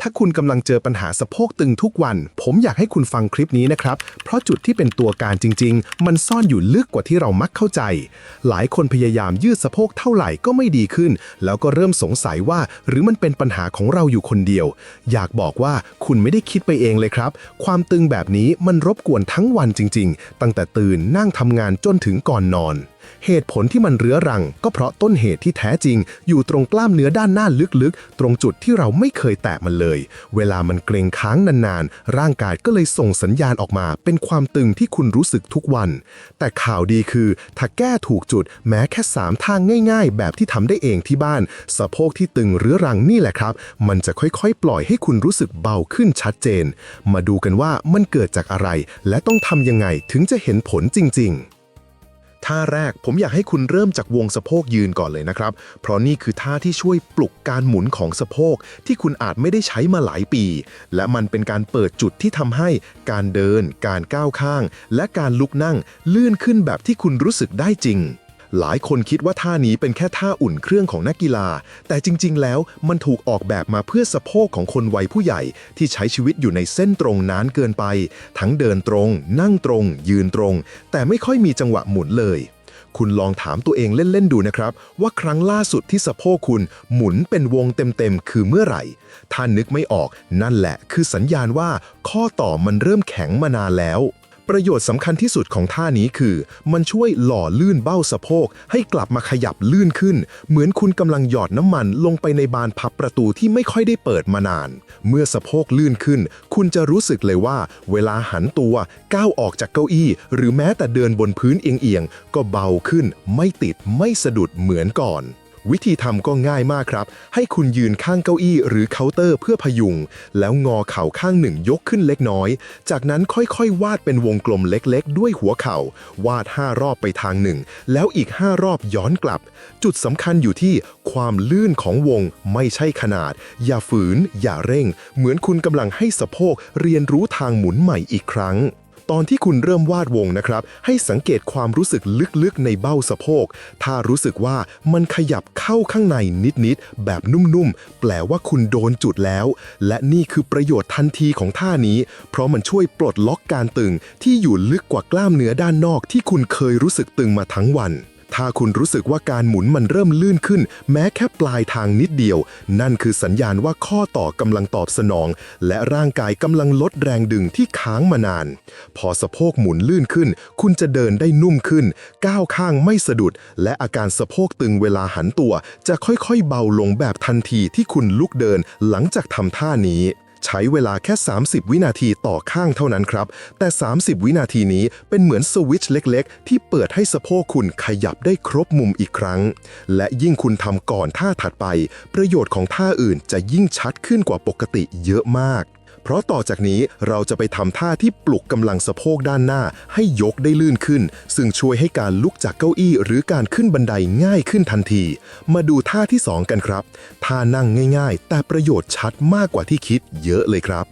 ถ้าคุณกำลังเจอปัญหาสะโพกตึงทุกวัน ผมอยากให้คุณฟังคลิปนี้นะครับ เพราะจุดที่เป็นตัวการจริง ๆ มันซ่อนอยู่ลึกกว่าที่เรามักเข้าใจ หลายคนพยายามยืดสะโพกเท่าไหร่ก็ไม่ดีขึ้น แล้วก็เริ่มสงสัยว่า หรือมันเป็นปัญหาของเราอยู่คนเดียว อยากบอกว่าคุณไม่ได้คิดไปเองเลยครับ ความตึงแบบนี้มันรบกวนทั้งวันจริง ๆ ตั้งแต่ตื่นนั่งทำงานจนถึงก่อนนอน เหตุผลที่มันเรื้อรัง ก็เพราะต้นเหตุที่แท้จริง อยู่ตรงกล้ามเนื้อด้านหน้าลึกๆ ตรงจุดที่เราไม่เคยแตะมันเลย เวลามันเกรงค้างนานๆ ร่างกายก็เลยส่งสัญญาณออกมา เป็นความตึงที่คุณรู้สึกทุกวัน แต่ข่าวดีคือ ถ้าแก้ถูกจุดแม้แค่ 3 ทางง่าย ๆ แบบที่ทำได้เองที่บ้าน สะโพกที่ตึงเรื้อรังนี่แหละครับ มันจะค่อยๆ ปล่อยให้คุณรู้สึกเบาขึ้นชัดเจน มาดูกันว่ามันเกิดจากอะไร และต้องทำยังไงถึงจะเห็นผลจริง ๆ ท่าแรกผมอยากให้คุณเริ่มจากวงสะโพกยืนก่อนเลยนะครับ เพราะนี่คือท่าที่ช่วยปลุกการหมุนของสะโพกที่คุณอาจไม่ได้ใช้มาหลายปี และมันเป็นการเปิดจุดที่ทำให้การเดิน การก้าวข้าง และการลุกนั่งเลื่อนขึ้นแบบที่คุณรู้สึกได้จริง หลายคนคิดว่าท่านี้เป็นแค่ท่าอุ่นเครื่องของนักกีฬา แต่จริง ๆ แล้วมันถูกออกแบบมาเพื่อสะโพกของคนวัยผู้ใหญ่ ที่ใช้ชีวิตอยู่ในเส้นตรงนานเกินไป ทั้งเดินตรง นั่งตรง ยืนตรง แต่ไม่ค่อยมีจังหวะหมุนเลย คุณลองถามตัวเองเล่น ๆ ดูนะครับ ว่าครั้งล่าสุดที่สะโพกคุณหมุนเป็นวงเต็ม ๆ คือเมื่อไหร่ ถ้านึกไม่ออกนั่นแหละคือสัญญาณว่าข้อต่อมันเริ่มแข็งมานานแล้ว ประโยชน์สำคัญที่สุดของท่านี้คือ มันช่วยหล่อลื่นเบ้าสะโพก ให้กลับมาขยับลื่นขึ้น เหมือนคุณกำลังหยอดน้ำมันลงไปในบานพับประตูที่ไม่ค่อยได้เปิดมานาน เมื่อสะโพกลื่นขึ้น คุณจะรู้สึกเลยว่า เวลาหันตัวก้าวออกจากเก้าอี้ หรือแม้แต่เดินบนพื้นเอียงๆก็เบาขึ้น ไม่ติดไม่สะดุดเหมือนก่อน วิธีทำก็ง่ายมากครับ ให้คุณยืนข้างเก้าอี้หรือเคาน์เตอร์เพื่อพยุง แล้วงอเข่าข้างหนึ่งยกขึ้นเล็กน้อย จากนั้นค่อยๆ วาดเป็นวงกลมเล็กๆ ด้วยหัวเข่า วาด 5 รอบไปทางหนึ่ง แล้วอีก 5 รอบย้อนกลับ จุดสำคัญอยู่ที่ความลื่นของวงไม่ใช่ขนาด อย่าฝืน อย่าเร่ง เหมือนคุณกำลังให้สะโพกเรียนรู้ทางหมุนใหม่อีกครั้ง ตอนที่คุณเริ่มวาดวงนะครับ ให้สังเกตความรู้สึกลึกๆ ในเบ้าสะโพก ถ้ารู้สึกว่ามันขยับเข้าข้างในนิดๆ แบบนุ่มๆ แปลว่าคุณโดนจุดแล้ว และนี่คือประโยชน์ทันทีของท่านี้ เพราะมันช่วยปลดล็อกการตึงที่อยู่ลึกกว่ากล้ามเนื้อด้านนอกที่คุณเคยรู้สึกตึงมาทั้งวัน ถ้าคุณรู้สึกว่าการหมุนมันเริ่มลื่นขึ้น แม้แค่ปลายทางนิดเดียว นั่นคือสัญญาณว่าข้อต่อกำลังตอบสนอง และร่างกายกำลังลดแรงดึงที่ค้างมานาน พอสะโพกหมุนลื่นขึ้น คุณจะเดินได้นุ่มขึ้น ก้าวข้างไม่สะดุด และอาการสะโพกตึงเวลาหันตัว จะค่อยๆ เบาลงแบบทันทีที่คุณลุกเดินหลังจากทำท่านี้ ใช้เวลาแค่ 30 วินาทีต่อข้างเท่านั้นครับ แต่ 30 วินาทีนี้เป็นเหมือนสวิตช์เล็ก ๆ ที่เปิดให้สะโพกคุณขยับได้ครบมุมอีกครั้ง และยิ่งคุณทำก่อนท่าถัดไป ประโยชน์ของท่าอื่นจะยิ่งชัดขึ้นกว่าปกติเยอะมาก เพราะต่อจากนี้เราจะไปทำท่าที่ปลุกกำลังสะโพกด้านหน้าให้ยกได้ลื่นขึ้น ซึ่งช่วยให้การลุกจากเก้าอี้ หรือการขึ้นบันไดง่ายขึ้นทันที มาดูท่าที่ 2 กันครับ ท่านั่งง่ายๆ แต่ประโยชน์ชัดมากกว่าที่คิดเยอะเลยครับ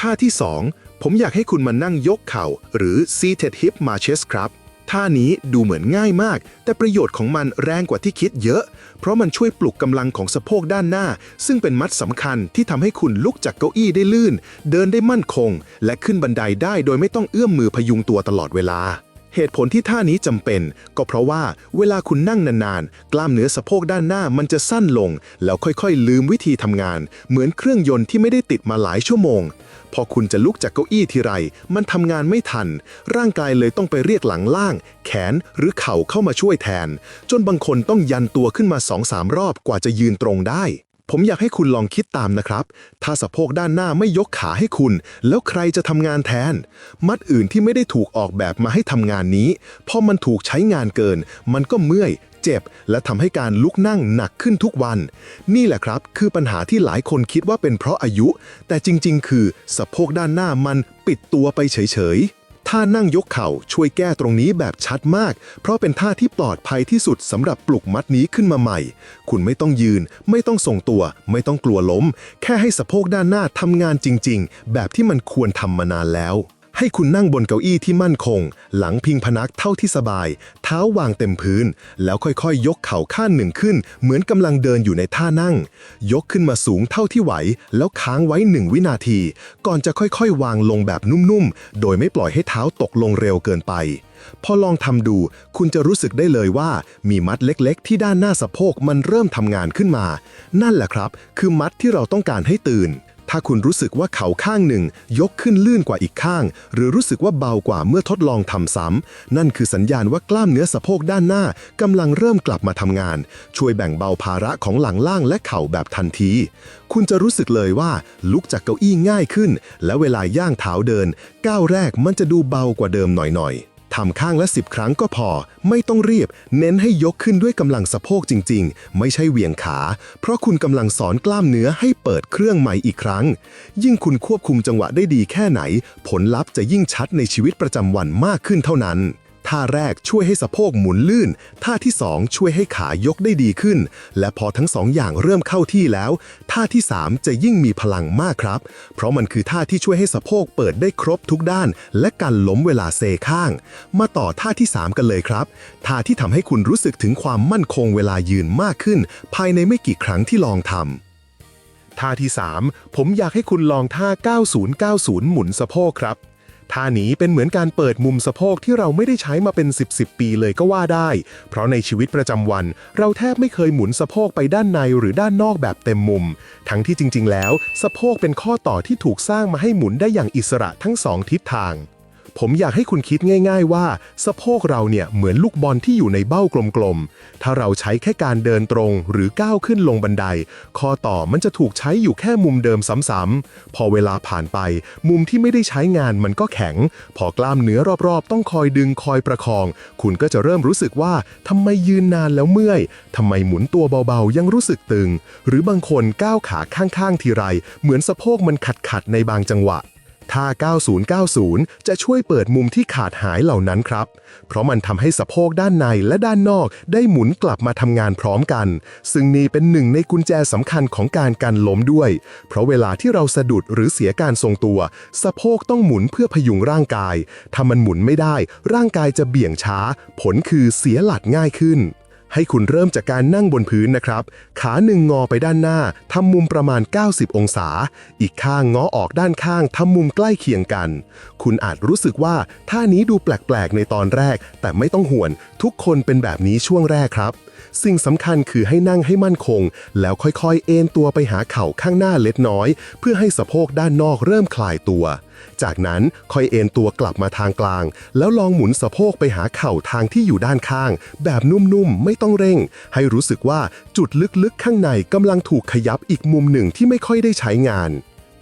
ท่าที่ 2 ผมอยากให้คุณมานั่งยกเข่า หรือ seated hip marches ครับ ท่านี้ดูเหมือนง่ายมาก แต่ประโยชน์ของมันแรงกว่าที่คิดเยอะ เพราะมันช่วยปลุกกำลังของสะโพกด้านหน้า ซึ่งเป็นมัดสำคัญที่ทำให้คุณลุกจากเก้าอี้ได้ลื่น เดินได้มั่นคง และขึ้นบันไดได้โดยไม่ต้องเอื้อมมือพยุงตัวตลอดเวลา เหตุผลที่ท่านี้จำเป็น ก็เพราะว่าเวลาคุณนั่งนานๆ กล้ามเนื้อสะโพกด้านหน้ามันจะสั้นลง แล้วค่อยๆ ลืมวิธีทำงาน เหมือนเครื่องยนต์ที่ไม่ได้ติดมาหลายชั่วโมง พอคุณจะลุกจากเก้าอี้ทีไร มันทำงานไม่ทัน ร่างกายเลยต้องไปเรียกหลังล่าง แขนหรือเข่าเข้ามาช่วยแทน จนบางคนต้องยันตัวขึ้นมา2องสามรอบกว่าจะยืนตรงได้ ผมอยากให้คุณลองคิดตามนะครับ ถ้าสะโพกด้านหน้าไม่ยกขาให้คุณ แล้วใครจะทำงานแทน มัดอื่นที่ไม่ได้ถูกออกแบบมาให้ทำงานนี้ พอมันถูกใช้งานเกิน มันก็เมื่อย เจ็บ และทำให้การลุกนั่งหนักขึ้นทุกวัน นี่แหละครับ คือปัญหาที่หลายคนคิดว่าเป็นเพราะอายุ แต่จริง ๆ คือสะโพกด้านหน้ามันปิดตัวไปเฉยๆ ท่านั่งยกเข่าช่วยแก้ตรงนี้แบบชัดมาก เพราะเป็นท่าที่ปลอดภัยที่สุดสำหรับปลุกมัดนี้ขึ้นมาใหม่ คุณไม่ต้องยืน ไม่ต้องส่งตัว ไม่ต้องกลัวล้ม แค่ให้สะโพกด้านหน้าทำงานจริง ๆ แบบที่มันควรทำมานานแล้ว ให้คุณนั่งบนเก้าอี้ที่มั่นคง หลังพิงพนักเท่าที่สบาย เท้าวางเต็มพื้น แล้วค่อยๆยกเข่าข้างหนึ่งขึ้น เหมือนกำลังเดินอยู่ในท่านั่ง ยกขึ้นมาสูงเท่าที่ไหว แล้วค้างไว้หนึ่งวินาที ก่อนจะค่อยๆ วางลงแบบนุ่มๆ โดยไม่ปล่อยให้เท้าตกลงเร็วเกินไป พอลองทำดู คุณจะรู้สึกได้เลยว่า มีมัดเล็กๆ ที่ด้านหน้าสะโพกมันเริ่มทำงานขึ้นมา นั่นแหละครับ คือมัดที่เราต้องการให้ตื่น ถ้าคุณรู้สึกว่าเข่าข้างหนึ่ง ยกขึ้นลื่นกว่าอีกข้าง หรือรู้สึกว่าเบากว่าเมื่อทดลองทำซ้ำนั่นคือสัญญาณว่ากล้ามเนื้อสะโพกด้านหน้ากำลังเริ่มกลับมาทำงาน ช่วยแบ่งเบาภาระของหลังล่างและเข่าแบบทันที คุณจะรู้สึกเลยว่าลุกจากเก้าอี้ง่ายขึ้น และเวลาย่างเท้าเดิน ก้าวแรกมันจะดูเบากว่าเดิมหน่อยๆ ทำข้างละ 10 ครั้งก็พอ ไม่ต้องรีบ เน้นให้ยกขึ้นด้วยกำลังสะโพกจริง ๆ ไม่ใช่เหวี่ยงขา เพราะคุณกำลังสอนกล้ามเนื้อให้เปิดเครื่องใหม่อีกครั้ง ยิ่งคุณควบคุมจังหวะได้ดีแค่ไหน ผลลัพธ์จะยิ่งชัดในชีวิตประจำวันมากขึ้นเท่านั้น ท่าแรกช่วยให้สะโพกหมุนลื่น ท่าที่ 2 ช่วยให้ขายกได้ดีขึ้น และพอทั้งสองอย่างเริ่มเข้าที่แล้ว ท่าที่ 3 จะยิ่งมีพลังมากครับ เพราะมันคือท่าที่ช่วยให้สะโพกเปิดได้ครบทุกด้าน และกันล้มเวลาเซข้าง มาต่อท่าที่ 3 กันเลยครับ ท่าที่ทำให้คุณรู้สึกถึงความมั่นคงเวลายืนมากขึ้น ภายในไม่กี่ครั้งที่ลองทำท่าที่ 3 ผมอยากให้คุณลองท่า 9090 หมุนสะโพกครับ ท่านี้เป็นเหมือนการเปิดมุมสะโพกที่เราไม่ได้ใช้มาเป็น 10 10 ปีเลยก็ว่าได้ เพราะในชีวิตประจำวัน เราแทบไม่เคยหมุนสะโพกไปด้านในหรือด้านนอกแบบเต็มมุม ทั้งที่จริง ๆ แล้ว สะโพกเป็นข้อต่อที่ถูกสร้างมาให้หมุนได้อย่างอิสระทั้งสองทิศทาง ผมอยากให้คุณคิดง่าย ๆ ว่า สะโพกเราเนี่ยเหมือนลูกบอลที่อยู่ในเบ้ากลมๆ ถ้าเราใช้แค่การเดินตรงหรือก้าวขึ้นลงบันได ข้อต่อมันจะถูกใช้อยู่แค่มุมเดิมซ้ำๆ พอเวลาผ่านไป มุมที่ไม่ได้ใช้งานมันก็แข็ง พอกล้ามเนื้อรอบๆ ต้องคอยดึงคอยประคอง คุณก็จะเริ่มรู้สึกว่าทำไมยืนนานแล้วเมื่อยทำไมหมุนตัวเบาๆ ยังรู้สึกตึง หรือบางคนก้าวขาข้างๆทีไร เหมือนสะโพกมันขัดๆในบางจังหวะ ท่า 9090 จะช่วยเปิดมุมที่ขาดหายเหล่านั้นครับ เพราะมันทำให้สะโพกด้านในและด้านนอกได้หมุนกลับมาทำงานพร้อมกัน ซึ่งนี่เป็นหนึ่งในกุญแจสำคัญของการกันล้มด้วย เพราะเวลาที่เราสะดุดหรือเสียการทรงตัว สะโพกต้องหมุนเพื่อพยุงร่างกาย ถ้ามันหมุนไม่ได้ ร่างกายจะเบี่ยงช้า ผลคือเสียหลักง่ายขึ้น ให้คุณเริ่มจากการนั่งบนพื้นนะครับ ขาหนึ่งงอไปด้านหน้าทำมุมประมาณ 90 องศา อีกข้างงอออกด้านข้างทำมุมใกล้เคียงกัน คุณอาจรู้สึกว่าท่านี้ดูแปลกๆ ในตอนแรก แต่ไม่ต้องห่วงทุกคนเป็นแบบนี้ช่วงแรกครับ สิ่งสำคัญคือให้นั่งให้มั่นคง แล้วค่อยๆ เอนตัวไปหาเข่าข้างหน้าเล็กน้อย เพื่อให้สะโพกด้านนอกเริ่มคลายตัว จากนั้นค่อยเอนตัวกลับมาทางกลาง แล้วลองหมุนสะโพกไปหาเข่าทางที่อยู่ด้านข้าง แบบนุ่มๆ ไม่ต้องเร่ง ให้รู้สึกว่าจุดลึกๆ ข้างในกำลังถูกขยับอีกมุมหนึ่งที่ไม่ค่อยได้ใช้งาน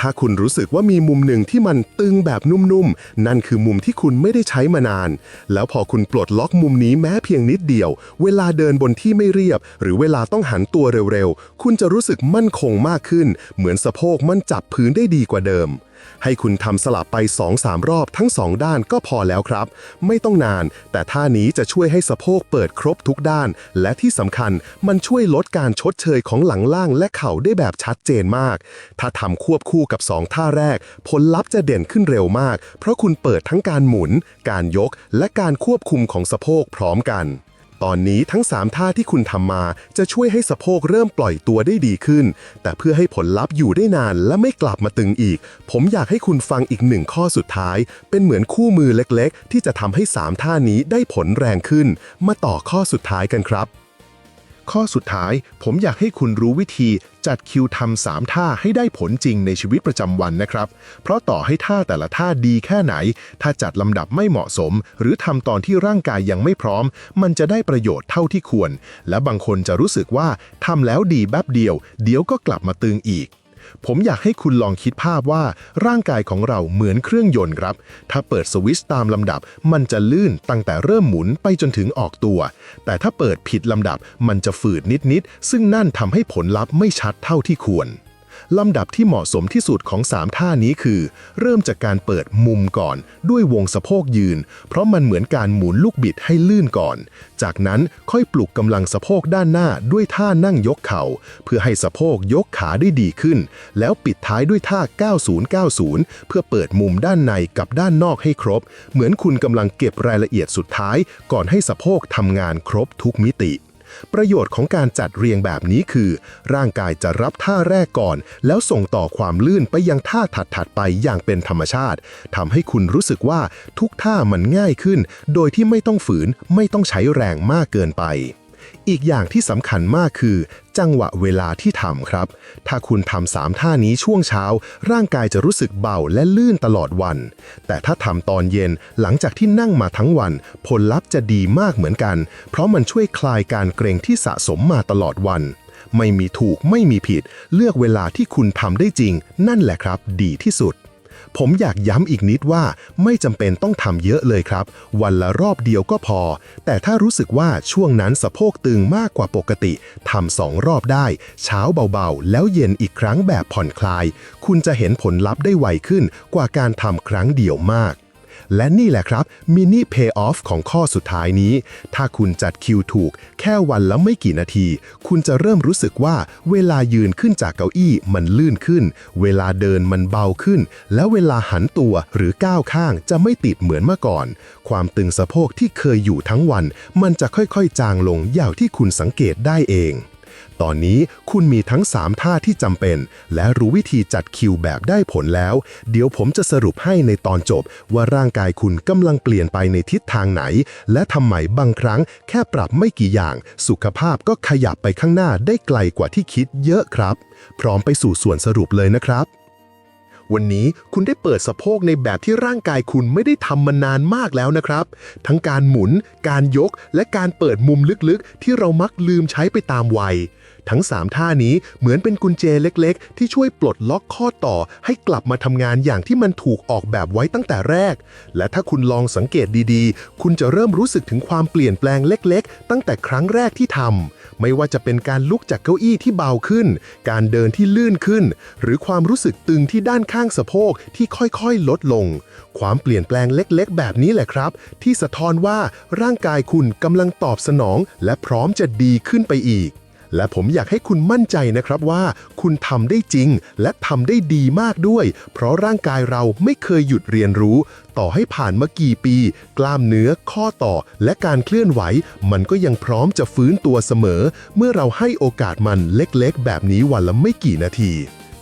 ถ้าคุณรู้สึกว่ามีมุมหนึ่งที่มันตึงแบบนุ่มๆ นั่นคือมุมที่คุณไม่ได้ใช้มานาน แล้วพอคุณปลดล็อกมุมนี้แม้เพียงนิดเดียว เวลาเดินบนที่ไม่เรียบ หรือเวลาต้องหันตัวเร็วๆ คุณจะรู้สึกมั่นคงมากขึ้น เหมือนสะโพกมันจับพื้นได้ดีกว่าเดิม ให้คุณทำสลับไป 2-3 รอบทั้ง 2 ด้านก็พอแล้วครับ ไม่ต้องนาน แต่ท่านี้จะช่วยให้สะโพกเปิดครบทุกด้าน และที่สำคัญมันช่วยลดการชดเชยของหลังล่างและเข่าได้แบบชัดเจนมาก ถ้าทำควบคู่กับ 2 ท่าแรก ผลลัพธ์จะเด่นขึ้นเร็วมาก เพราะคุณเปิดทั้งการหมุน การยก และการควบคุมของสะโพกพร้อมกัน ตอนนี้ทั้ง 3 ท่าที่คุณทำมาจะช่วยให้สะโพกเริ่มปล่อยตัวได้ดีขึ้น แต่เพื่อให้ผลลัพธ์อยู่ได้นานและไม่กลับมาตึงอีก ผมอยากให้คุณฟังอีกหนึ่งข้อสุดท้าย เป็นเหมือนคู่มือเล็กๆ ที่จะทำให้ 3 ท่านี้ได้ผลแรงขึ้น มาต่อข้อสุดท้ายกันครับ ข้อสุดท้ายผมอยากให้คุณรู้วิธีจัดคิวทำสามท่าให้ได้ผลจริงในชีวิตประจำวันนะครับ เพราะต่อให้ท่าแต่ละท่าดีแค่ไหน ถ้าจัดลำดับไม่เหมาะสม หรือทำตอนที่ร่างกายยังไม่พร้อม มันจะได้ประโยชน์เท่าที่ควร และบางคนจะรู้สึกว่าทำแล้วดีแป๊บเดียว เดี๋ยวก็กลับมาตึงอีก ผมอยากให้คุณลองคิดภาพว่าร่างกายของเราเหมือนเครื่องยนต์ครับ ถ้าเปิดสวิตช์ตามลำดับ มันจะลื่นตั้งแต่เริ่มหมุนไปจนถึงออกตัว แต่ถ้าเปิดผิดลำดับมันจะฝืดนิดๆ ซึ่งนั่นทำให้ผลลัพธ์ไม่ชัดเท่าที่ควร ลำดับที่เหมาะสมที่สุดของ 3 ท่านี้คือ เริ่มจากการเปิดมุมก่อน ด้วยวงสะโพกยืน เพราะมันเหมือนการหมุนลูกบิดให้ลื่นก่อน จากนั้นค่อยปลุกกำลังสะโพกด้านหน้าด้วยท่านั่งยกเข่า เพื่อให้สะโพกยกขาได้ดีขึ้น แล้วปิดท้ายด้วยท่า 9090 เพื่อเปิดมุมด้านในกับด้านนอกให้ครบ เหมือนคุณกำลังเก็บรายละเอียดสุดท้าย ก่อนให้สะโพกทำงานครบทุกมิติ ประโยชน์ของการจัดเรียงแบบนี้คือ ร่างกายจะรับท่าแรกก่อน แล้วส่งต่อความลื่นไปยังท่าถัดๆไปอย่างเป็นธรรมชาติทำให้คุณรู้สึกว่าทุกท่ามันง่ายขึ้น โดยที่ไม่ต้องฝืนไม่ต้องใช้แรงมากเกินไปอีกอย่างที่สำคัญมากคือ จังหวะเวลาที่ทำครับ ถ้าคุณทำสามท่านี้ช่วงเช้า ร่างกายจะรู้สึกเบาและลื่นตลอดวัน แต่ถ้าทำตอนเย็นหลังจากที่นั่งมาทั้งวัน ผลลัพธ์จะดีมากเหมือนกัน เพราะมันช่วยคลายการเกรงที่สะสมมาตลอดวัน ไม่มีถูกไม่มีผิด เลือกเวลาที่คุณทำได้จริง นั่นแหละครับ ดีที่สุด ผมอยากย้ำอีกนิดว่าไม่จำเป็นต้องทำเยอะเลยครับ วันละรอบเดียวก็พอ แต่ถ้ารู้สึกว่าช่วงนั้นสะโพกตึงมากกว่าปกติทำสองรอบได้ เช้าเบาๆ แล้วเย็นอีกครั้งแบบผ่อนคลาย คุณจะเห็นผลลัพธ์ได้ไวขึ้นกว่าการทำครั้งเดียวมาก และนี่แหละครับมินิเพย์ออฟของข้อสุดท้ายนี้ ถ้าคุณจัดคิวถูก แค่วันละไม่กี่นาที คุณจะเริ่มรู้สึกว่าเวลายืนขึ้นจากเก้าอี้มันลื่นขึ้น เวลาเดินมันเบาขึ้น แล้วเวลาหันตัวหรือก้าวข้างจะไม่ติดเหมือนเมื่อก่อน ความตึงสะโพกที่เคยอยู่ทั้งวัน มันจะค่อยๆ จางลงอย่างที่คุณสังเกตได้เอง ตอนนี้คุณมีทั้ง 3 ท่าที่จำเป็น และรู้วิธีจัดคิวแบบได้ผลแล้ว เดี๋ยวผมจะสรุปให้ในตอนจบ ว่าร่างกายคุณกำลังเปลี่ยนไปในทิศทางไหน และทำไมบางครั้งแค่ปรับไม่กี่อย่าง สุขภาพก็ขยับไปข้างหน้าได้ไกลกว่าที่คิดเยอะครับ พร้อมไปสู่ส่วนสรุปเลยนะครับวันนี้คุณได้เปิดสะโพกในแบบที่ร่างกายคุณไม่ได้ทำมานานมากแล้วนะครับ ทั้งการหมุน การยก และการเปิดมุมลึกๆ ที่เรามักลืมใช้ไปตามวัย ทั้ง 3 ท่านี้เหมือนเป็นกุญแจเล็กๆ ที่ช่วยปลดล็อกข้อต่อ ให้กลับมาทำงานอย่างที่มันถูกออกแบบไว้ตั้งแต่แรก และถ้าคุณลองสังเกตดีๆ คุณจะเริ่มรู้สึกถึงความเปลี่ยนแปลงเล็กๆ ตั้งแต่ครั้งแรกที่ทำไม่ว่าจะเป็นการลุกจากเก้าอี้ที่เบาขึ้น การเดินที่ลื่นขึ้น หรือความรู้สึกตึงที่ด้านข้างสะโพกที่ค่อยๆ ลดลง ความเปลี่ยนแปลงเล็กๆ แบบนี้แหละครับ ที่สะท้อนว่าร่างกายคุณกำลังตอบสนอง และพร้อมจะดีขึ้นไปอีก และผมอยากให้คุณมั่นใจนะครับว่า คุณทำได้จริง และทำได้ดีมากด้วย เพราะร่างกายเราไม่เคยหยุดเรียนรู้ ต่อให้ผ่านมากี่ปี กล้ามเนื้อข้อต่อ และการเคลื่อนไหว มันก็ยังพร้อมจะฟื้นตัวเสมอ เมื่อเราให้โอกาสมันเล็กๆ แบบนี้วันละไม่กี่นาที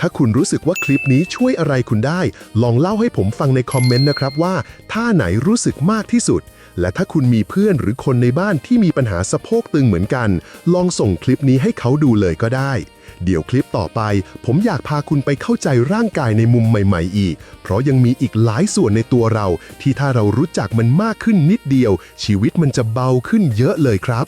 ถ้าคุณรู้สึกว่าคลิปนี้ช่วยอะไรคุณได้ ลองเล่าให้ผมฟังในคอมเมนต์นะครับว่าท่าไหนรู้สึกมากที่สุด และถ้าคุณมีเพื่อนหรือคนในบ้านที่มีปัญหาสะโพกตึงเหมือนกัน ลองส่งคลิปนี้ให้เขาดูเลยก็ได้ เดี๋ยวคลิปต่อไป ผมอยากพาคุณไปเข้าใจร่างกายในมุมใหม่ ๆ อีก เพราะยังมีอีกหลายส่วนในตัวเรา ที่ถ้าเรารู้จักมันมากขึ้นนิดเดียว ชีวิตมันจะเบาขึ้นเยอะเลยครับ